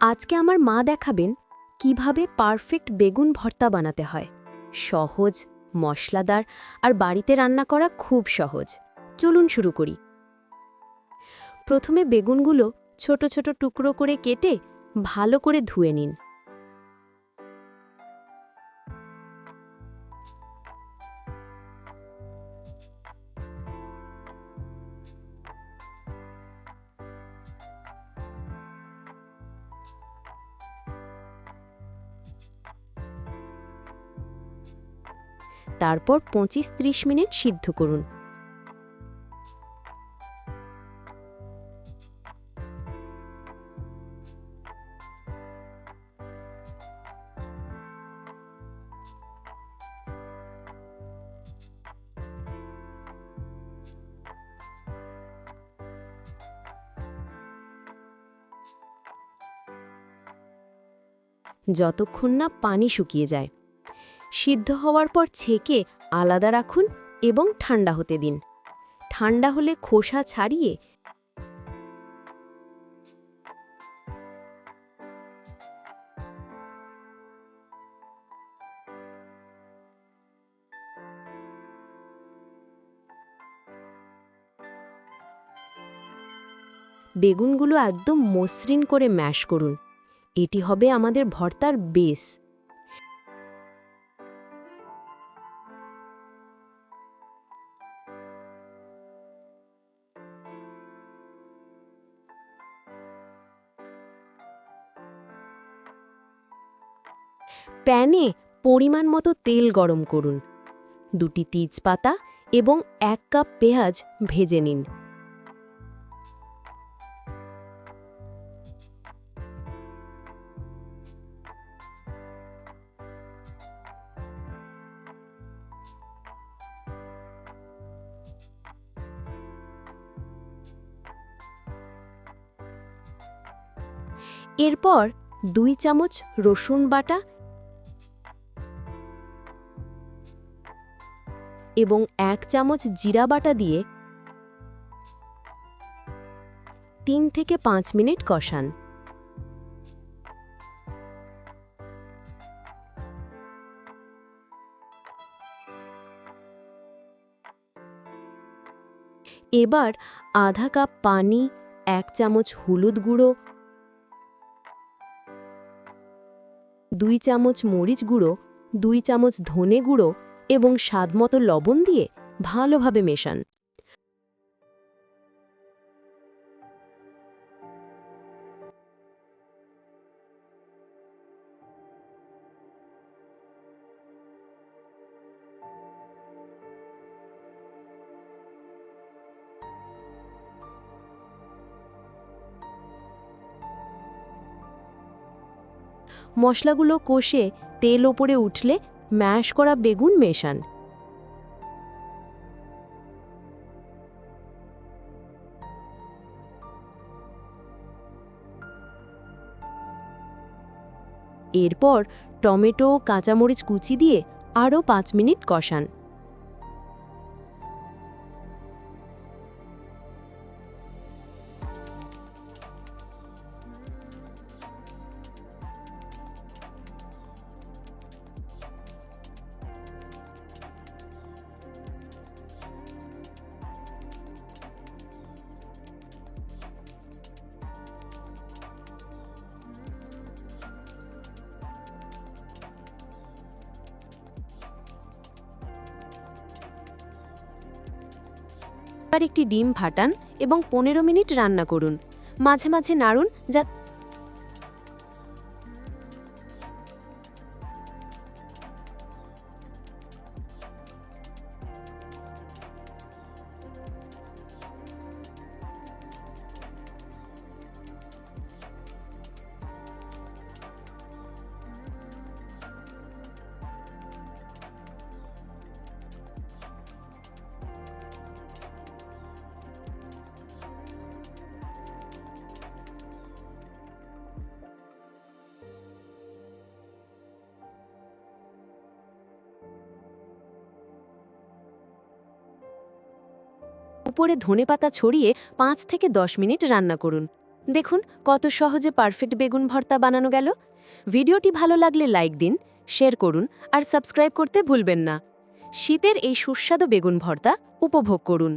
আজকে আমার মা দেখাবেন কীভাবে পারফেক্ট বেগুন ভর্তা বানাতে হয়। সহজ, মশলাদার আর বাড়িতে রান্না করা খুব সহজ। চলুন শুরু করি। প্রথমে বেগুনগুলো ছোট ছোট টুকরো করে কেটে ভালো করে ধুয়ে নিন। তারপর পঁচিশ ত্রিশ মিনিট সিদ্ধ করুন। যতক্ষণ না পানি শুকিয়ে যায়। সিদ্ধ হওয়ার পর ছেঁকে আলাদা রাখুন এবং ঠান্ডা হতে দিন। ঠান্ডা হলে খোসা ছাড়িয়ে বেগুনগুলো একদম মসৃণ করে ম্যাশ করুন। এটি হবে আমাদের ভর্তার বেস প্যানে পরিমাণ মতো তেল গরম করুন। দুটি তেজপাতা এবং এক কাপ পেঁয়াজ ভেজে নিন। এরপর দুই চামচ রসুন বাটা এবং এক চামচ জিরা বাটা দিয়ে তিন থেকে পাঁচ মিনিট কষান। এবার আধা কাপ পানি, এক চামচ হলুদ গুঁড়ো, দুই চামচ মরিচ গুঁড়ো, দুই চামচ ধনে গুঁড়ো এবং স্বাদমতো লবণ দিয়ে ভালোভাবে মেশান। মশলাগুলো কষে তেল ওপরে উঠলে ম্যাশ করা বেগুন মেশান। এরপর টমেটো কাঁচামরিচ কুচি দিয়ে আরও পাঁচ মিনিট কষান। একটি ডিম ফাটান এবং পনেরো মিনিট রান্না করুন। মাঝে মাঝে নাড়ুন যা উপরে ধনেপাতা ছড়িয়ে পাঁচ থেকে দশ মিনিট রান্না করুন। দেখুন কত সহজে পারফেক্ট বেগুন ভর্তা বানানো গেল। ভিডিওটি ভালো লাগলে লাইক দিন, শেয়ার করুন আর সাবস্ক্রাইব করতে ভুলবেন না। শীতের এই সুস্বাদু বেগুন ভর্তা উপভোগ করুন।